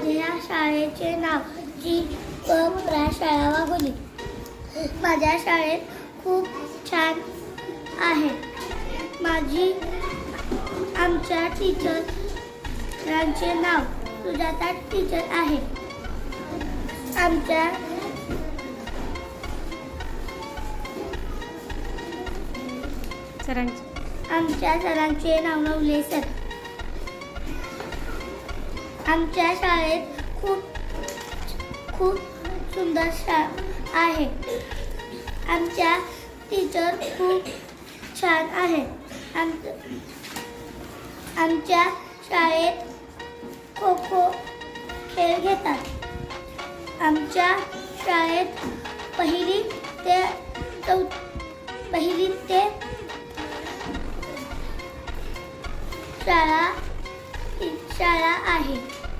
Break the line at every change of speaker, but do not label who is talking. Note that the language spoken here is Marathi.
माझ्या शाळेचे नाव जी शाळा वाघोली माझ्या शाळेत खूप छान आहे. माझी आमच्या टीचरांचे नाव सुजाता टीचर आहे. आमच्या
सरांची.
आमच्या सरांचे नाव नवले सर. आमच्या शाळेत खूप खूप सुंदर शा आहे. आमच्या टीचर खूप छान आहे आम आमच्या शाळेत खो खो खेळ घेतात. आमच्या शाळेत पहिली ते चौ पहिली ते शाळा शाळा आहे.